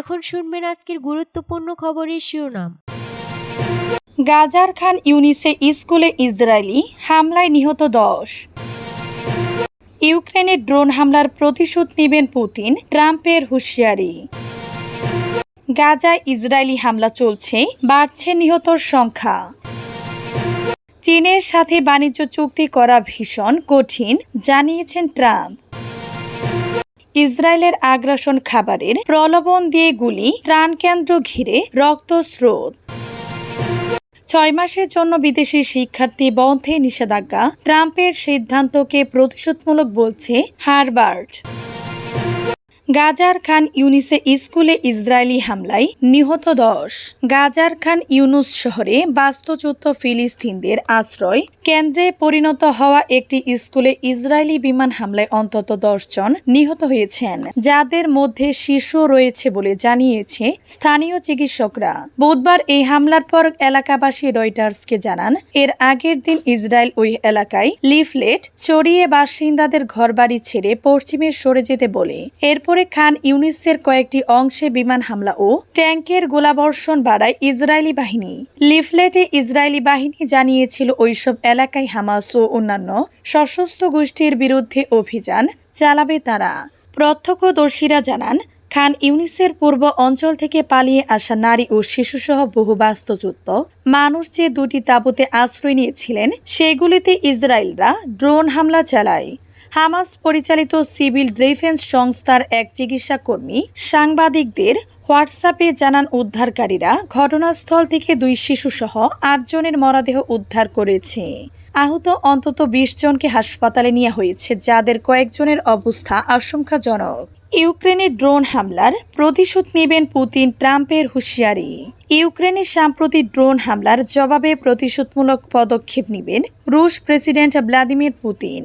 এখন শুনবেন আজকের গুরুত্বপূর্ণ খবরের শিরোনাম। গাজার খান ইউনিসে স্কুলে ইসরায়েলি হামলায় নিহত দশ। ইউক্রেনের ড্রোন হামলার প্রতিশোধ নেবেন পুতিন, ট্রাম্পের হুঁশিয়ারি। গাজায় ইসরায়েলি হামলা চলছে, বাড়ছে নিহতর সংখ্যা। চীনের সাথে বাণিজ্য চুক্তি করা ভীষণ কঠিন, জানিয়েছেন ট্রাম্প। ইসরায়েলের আগ্রাসন খাবারের প্রলোভন দিয়ে গুলি, ত্রাণকেন্দ্র ঘিরে রক্ত স্রোত। ছয় মাসের জন্য বিদেশি শিক্ষার্থী বন্ধে নিষেধাজ্ঞা, ট্রাম্পের সিদ্ধান্তকে প্রতিশোধমূলক বলছে হারবার্ট গাজার খান ইউনিসে স্কুলে ইসরায়েলি হামলায় নিহত দশ। গাজার খান ইউনুস শহরে বাস্তুচ্যুত ফিলিস্তিনদের আশ্রয় কেন্দ্রে পরিণত হওয়া একটি স্কুলে ইসরায়েলি বিমান হামলায় অন্তত জন নিহত হয়েছেন, যাদের মধ্যে শিশু রয়েছে বলে জানিয়েছে স্থানীয় চিকিৎসকরা। বুধবার এই হামলার পর এলাকাবাসী রয়টার্সকে জানান, এর আগের দিন ইসরায়েল ওই এলাকায় লিফলেট, চড়িয়ে বাসিন্দাদের ঘরবাড়ি ছেড়ে পশ্চিমে সরে যেতে বলে। এরপরে খান ইউনিসের কয়েকটি অংশে বিমান হামলা ও ট্যাঙ্কের গোলাবর্ষণ বাড়ায় ইসরায়েলি বাহিনী। লিফলেটে ইসরায়েলি বাহিনী জানিয়েছিল ওইসব এলাকায় হামাস ও অন্যান্য সশস্ত্র গোষ্ঠীর বিরুদ্ধে অভিযান চালাবে তারা। প্রত্যক্ষদর্শীরা জানান, খান ইউনিসের পূর্ব অঞ্চল থেকে পালিয়ে আসা নারী ও শিশুসহ বহু বাস্তুচ্যুত মানুষ যে দুটি তাঁবুতে আশ্রয় নিয়েছিলেন, সেগুলিতে ইসরায়েলরা ড্রোন হামলা চালায়। হামাস পরিচালিত সিভিল ডিফেন্স সংস্থার এক চিকিৎসা কর্মী সাংবাদিকদের হোয়াটসঅ্যাপে জানান উদ্ধারকারীরা ঘটনাস্থল থেকে দুই শিশুসহ আটজনের মরদেহ উদ্ধার করেছে। আহত অন্তত বিশ জনকে হাসপাতালে নেওয়া হয়েছে, যাদের কয়েকজনের অবস্থা আশঙ্কাজনক। ইউক্রেনের ড্রোন হামলার প্রতিশোধ নেবেন পুতিন ট্রাম্পের হুঁশিয়ারি। ইউক্রেনের সাম্প্রতিক ড্রোন হামলার জবাবে প্রতিশোধমূলক পদক্ষেপ নেবেন রুশ প্রেসিডেন্ট ভ্লাদিমির পুতিন।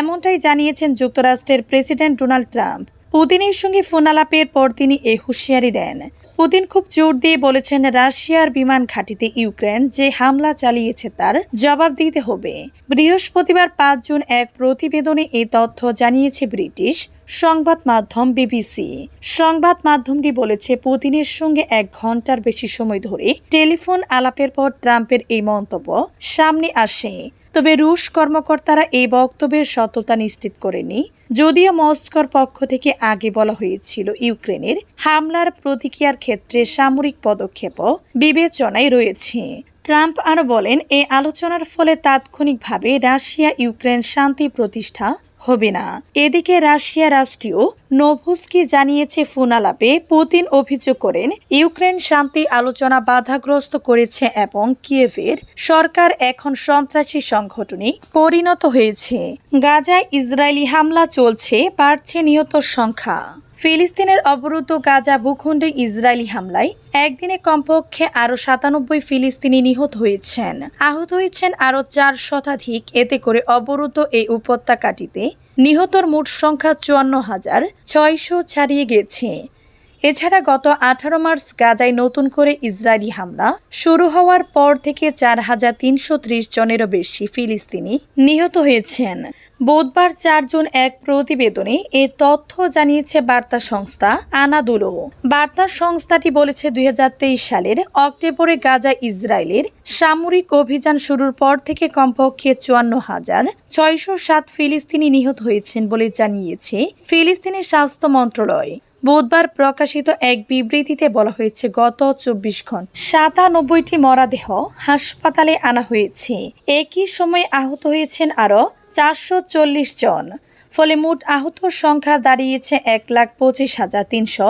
এমনটাই জানিয়েছেন যুক্তরাষ্ট্রের প্রেসিডেন্ট ডোনাল্ড ট্রাম্প। পুতিনের সঙ্গে ফোন আলাপের পর তিনি এ হুঁশিয়ারি দেন। পুতিন খুব জোর দিয়ে বলেছেন, রাশিয়ার বিমান ঘাঁটিতে ইউক্রেন যে হামলা চালিয়েছে তার জবাব দিতে হবে। বৃহস্পতিবার পাঁচ জুন এক প্রতিবেদনে এই তথ্য জানিয়েছে ব্রিটিশ সংবাদ মাধ্যম বিবিসি। সংবাদ মাধ্যমটি বলেছে, পুতিনের সঙ্গে এক ঘণ্টার বেশি সময় ধরে টেলিফোন আলাপের পর ট্রাম্পের এই মন্তব্য সামনে আসে। তবে রুশ কর্মকর্তারা এই বক্তব্যের সত্যতা নিশ্চিত করেনি। যদিও মস্কোর পক্ষ থেকে আগে বলা হয়েছিল, ইউক্রেনের হামলার প্রতিক্রিয়ার ক্ষেত্রে সামরিক পদক্ষেপও বিবেচনায় রয়েছে। ট্রাম্প আরও বলেন এই আলোচনার ফলে তাৎক্ষণিকভাবে রাশিয়া ইউক্রেন শান্তি প্রতিষ্ঠা হবে না। এদিকে রাশিয়া রাষ্ট্রীয় নোভুস্কি জানিয়েছে ফোনালাপে পুতিন অভিযোগ করেন, ইউক্রেন শান্তি আলোচনা বাধাগ্রস্ত করেছে এবং কিয়েভের সরকার এখন সন্ত্রাসী সংগঠনে পরিণত হয়েছে। গাজায় ইসরায়েলি হামলা চলছে, বাড়ছে নিহত সংখ্যা। ফিলিস্তিনের অবরুদ্ধ গাজা ভূখণ্ডে ইসরায়েলি হামলায় একদিনে কমপক্ষে আরও সাতানব্বই ফিলিস্তিনি নিহত হয়েছেন। আহত হয়েছেন আরও চার শতাধিক। এতে করে অবরুদ্ধ এই উপত্যকাটিতে নিহতর মোট সংখ্যা চুয়ান্ন হাজার ছয়শো ছাড়িয়ে গেছে। এছাড়া গত আঠারো মার্চ গাজায় নতুন করে ইসরায়েলি হামলা শুরু হওয়ার পর থেকে চার হাজার তিনশো ত্রিশ জনেরও বেশি ফিলিস্তিনি নিহত হয়েছেন। বুধবার চারজন এক প্রতিবেদনে এ তথ্য জানিয়েছে বার্তা সংস্থা আনাদুলো বার্তা সংস্থাটি বলেছে দুই হাজার তেইশ সালের অক্টোবরে গাজা ইসরায়েলের সামরিক অভিযান শুরুর পর থেকে কমপক্ষে চুয়ান্ন হাজার ছয়শো সাত ফিলিস্তিনি নিহত হয়েছেন বলে জানিয়েছে ফিলিস্তিনের স্বাস্থ্য মন্ত্রণালয়। বুধবার প্রকাশিত এক বিবৃতিতে বলা হয়েছে, গত চব্বিশ ঘণ্টা সাতানব্বইটি মরাদেহ হাসপাতালে আনা হয়েছে। একই সময়ে আহত হয়েছেন আরও চারশো চল্লিশ জন। ফলে মোট আহতর সংখ্যা দাঁড়িয়েছে এক লাখ পঁচিশ হাজার তিনশো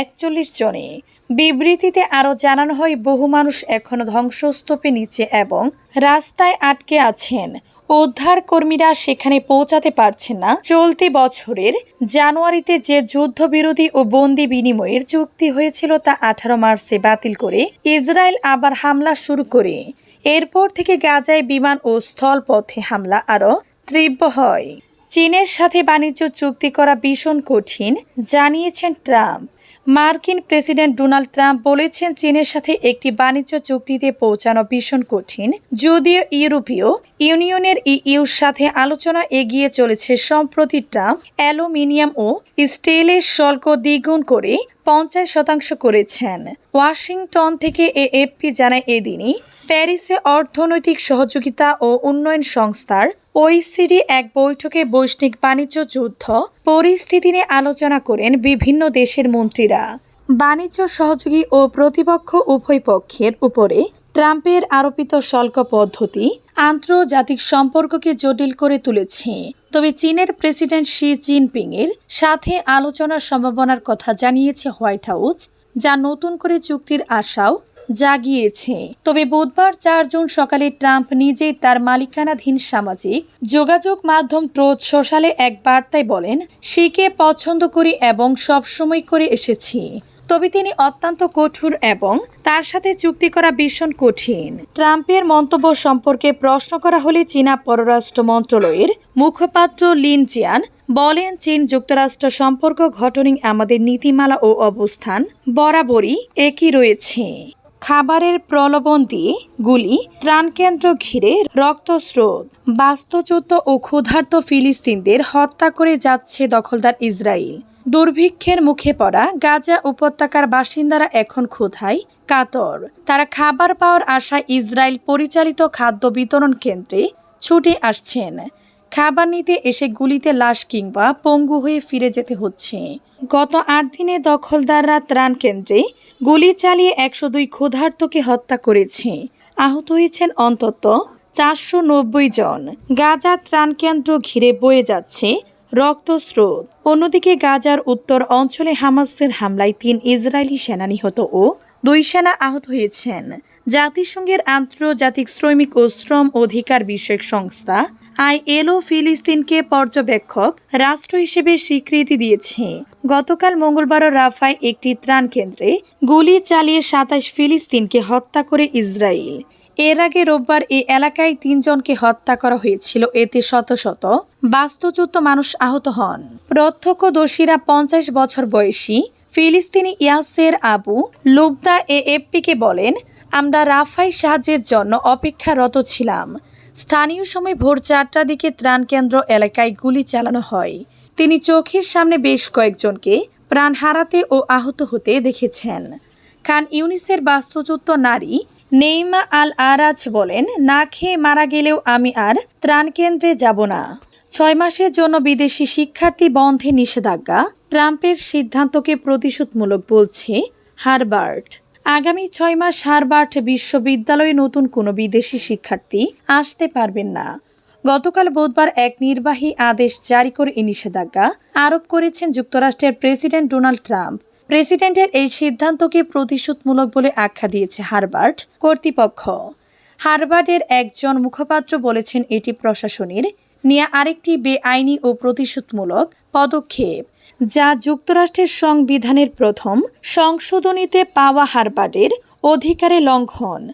একচল্লিশ জনে। বিবৃতিতে আরও জানানো হয়, বহু মানুষ এখনও ধ্বংসস্তূপে নিচে এবং রাস্তায় আটকে আছেন। উদ্ধার কর্মীরা সেখানে পৌঁছাতে পারছেন না। চলতি বছরের জানুয়ারিতে যে যুদ্ধবিরোধী ও বন্দি বিনিময়ের চুক্তি হয়েছিল তা আঠারো মার্চে বাতিল করে ইসরায়েল আবার হামলা শুরু করে। এরপর থেকে গাজায় বিমান ও স্থলপথে হামলা আরও তীব্র হয়। চীনের সাথে বাণিজ্য চুক্তি করা ভীষণ কঠিন, জানিয়েছেন ট্রাম্প। মার্কিন প্রেসিডেন্ট ডোনাল্ড ট্রাম্প বলেছেন চীনের সাথে একটি বাণিজ্য চুক্তিতে পৌঁছানো ভীষণ কঠিন, যদিও ইউরোপীয় ইউনিয়নের ইইউর সাথে আলোচনা এগিয়ে চলেছে সম্প্রতি ট্রাম্প অ্যালুমিনিয়াম ও স্টিলের শুল্ক দ্বিগুণ করে পঞ্চাশ শতাংশ করেছেন। ওয়াশিংটন থেকে এএফপি জানায় এদিনই প্যারিসে অর্থনৈতিক সহযোগিতা ও উন্নয়ন সংস্থার ওইসিডি এক বৈঠকে বৈশ্বিক বাণিজ্য যুদ্ধ, পরিস্থিতি নিয়ে আলোচনা করেন বিভিন্ন দেশের মন্ত্রীরা। বাণিজ্য সহযোগী ও প্রতিপক্ষ উভয় পক্ষের উপরে ট্রাম্পের আরোপিত শুল্ক পদ্ধতি আন্তর্জাতিক সম্পর্ককে জটিল করে তুলেছে। তবে চীনের প্রেসিডেন্ট শি জিনপিং এর সাথে আলোচনার সম্ভাবনার কথা জানিয়েছে হোয়াইট হাউস, যা নতুন করে চুক্তির আশাও জাগিয়েছে। তবে বুধবার চার জুন সকালে ট্রাম্প নিজেই তার মালিকানাধীন সামাজিক যোগাযোগ মাধ্যম ট্রোজ সোশ্যালে এক বার্তায় বলেন, শিকে পছন্দ করি এবং সবসময় করে এসেছি। তবে তিনি অত্যন্ত কঠোর এবং তার সাথে চুক্তি করা ভীষণ কঠিন। ট্রাম্পের মন্তব্য সম্পর্কে প্রশ্ন করা হলে চীনা পররাষ্ট্র মন্ত্রণালয়ের মুখপাত্র লিন জিয়ান বলেন, চীন যুক্তরাষ্ট্র সম্পর্ক ঘটনিং আমাদের নীতিমালা ও অবস্থান বরাবরই একই রয়েছে। খাবারের প্রলোভন দিয়ে গুলি, ত্রাণকেন্দ্র ঘিরে রক্তস্রোত। বাস্তুচ্যুত ও ক্ষুধার্ত ফিলিস্তিনদের হত্যা করে যাচ্ছে দখলদার ইসরায়েল দুর্ভিক্ষের মুখে পড়া গাজা উপত্যকার বাসিন্দারা এখন ক্ষুধায়। কাতর। তারা খাবার পাওয়ার আশায় ইসরায়েল পরিচালিত খাদ্য বিতরণ কেন্দ্রে ছুটে আসছেন। খাবার নিতে এসে গুলিতে লাশ কিংবা পঙ্গু হয়ে ফিরে যেতে হচ্ছে। গত আট দিনে দখলদাররা ত্রাণ কেন্দ্রে গুলি চালিয়ে একশো দুই ক্ষুধার্তকে হত্যা করেছে। আহত হয়েছেন অন্তত চারশো নব্বই জন। গাজা ত্রাণ কেন্দ্র ঘিরে বয়ে যাচ্ছে রক্তস্রোত। অন্যদিকে গাজার উত্তর অঞ্চলে হামাসের হামলায় তিন ইসরায়েলি সেনা নিহত ও দুই সেনা আহত হয়েছেন। জাতিসংঘের আন্তর্জাতিক শ্রমিক ও শ্রম অধিকার বিষয়ক সংস্থা আইএলও ফিলিস্তিনকে পর্যবেক্ষক, রাষ্ট্র হিসেবে স্বীকৃতি দিয়েছে। গতকাল মঙ্গলবারও রাফায় একটি ত্রাণ কেন্দ্রে গুলি চালিয়ে সাতাশ ফিলিস্তিনকে হত্যা করে ইসরায়েল। এর আগে রোববার এই এলাকায় তিনজনকে হত্যা করা হয়েছিল, এতে শত শত বাস্তুচ্যুত মানুষ আহত হন। প্রত্যক্ষদর্শীরা পঞ্চাশ বছর বয়সী ফিলিস্তিনি ইয়াসের আবু লুবদা এএফপিকে বলেন, আমরা রাফাই সাহায্যের জন্য অপেক্ষারত ছিলাম। স্থানীয় সময় ভোর চারটার দিকে ত্রাণ কেন্দ্র এলাকায় গুলি চালানো হয়। তিনি চোখের সামনে বেশ কয়েকজনকে প্রাণ হারাতে ও আহত হতে দেখেছেন। খান ইউনিসের বাস্তুচ্যুত নারী নেইমা আল আরাজ বলেন, না খেয়ে মারা গেলেও আমি আর ত্রাণ কেন্দ্রে যাব না। ছয় মাসের জন্য বিদেশি শিক্ষার্থী বন্ধে নিষেধাজ্ঞা। ট্রাম্পের সিদ্ধান্তকে প্রতিশোধমূলক বলছে হারবার্ট। আগামী ছয় মাস হারবার্ট বিশ্ববিদ্যালয়ে নতুন কোনো বিদেশি শিক্ষার্থী আসতে পারবেন না। গতকাল বুধবার এক নির্বাহী আদেশ জারি করে এই নিষেধাজ্ঞা আরোপ করেছেন যুক্তরাষ্ট্রের প্রেসিডেন্ট ডোনাল্ড ট্রাম্প। প্রেসিডেন্টের এই সিদ্ধান্তকে প্রতিশোধমূলক বলে আখ্যা দিয়েছে হারবার্ট কর্তৃপক্ষ। হারবার্ডের একজন মুখপাত্র বলেছেন, এটি প্রশাসনের নেয়া আরেকটি বেআইনি ও প্রতিশোধমূলক পদক্ষেপ যা যুক্তরাষ্ট্রের সংবিধানের প্রথম সংশোধনীতে পাওয়া হারবাদের অধিকারে লঙ্ঘন।